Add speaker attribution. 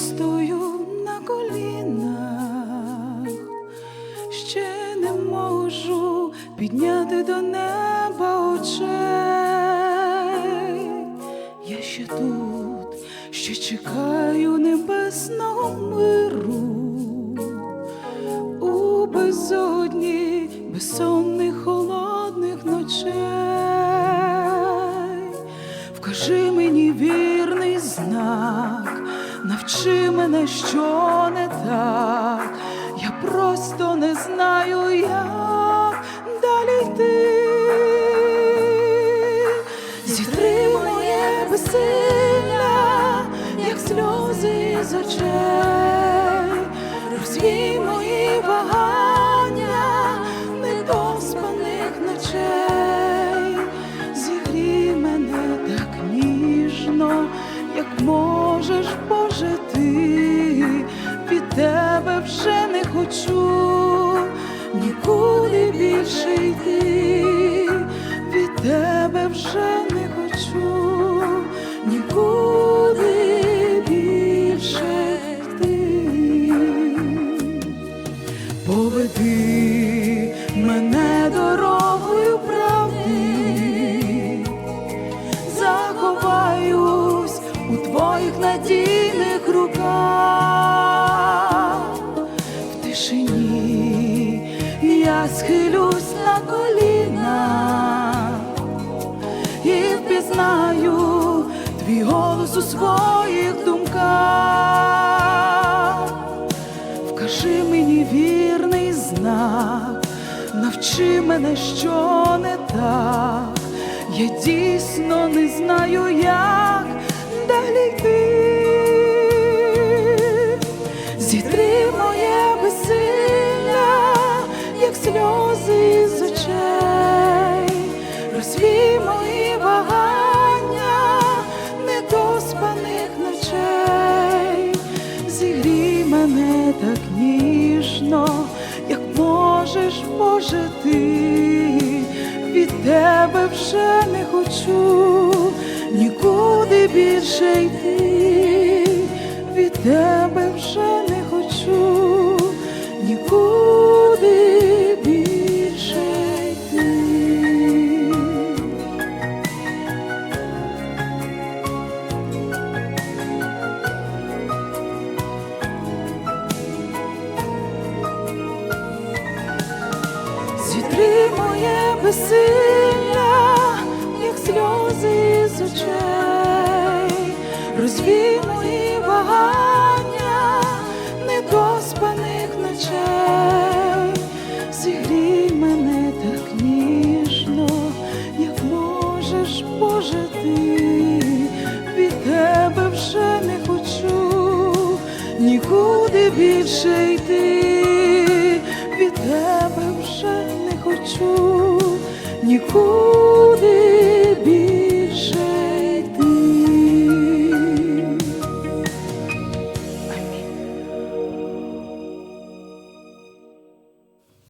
Speaker 1: стою на колінах, ще не можу підняти до неба очей. Я ще тут, ще чекаю, не навчи мене, що не так, я просто не знаю, як далі йти. Зітри моє безсилля, як сльози з очей, розвій мої вагання, недоспаних ночей, вже не хочу нікуди більше йти, від тебе вже не хочу нікуди більше йти. Поведи мене дорогою правди, заховаюсь у твоїх надійних схилюсь на коліна і впізнаю твій голос у своїх думках. Вкажи мені вірний знак, навчи мене, що не так. Я дійсно не знаю, як далі йти. Так ніжно, як можеш, може ти. Від тебе вже не хочу нікуди більше йти, від тебе Зітри моє безсилля, як сльози з очей, розвій мої вагання, недоспаних ночей, зігрій мене так ніжно, як можеш, Боже, ти. Від тебе вже не хочу нікуди більше йти, від тебе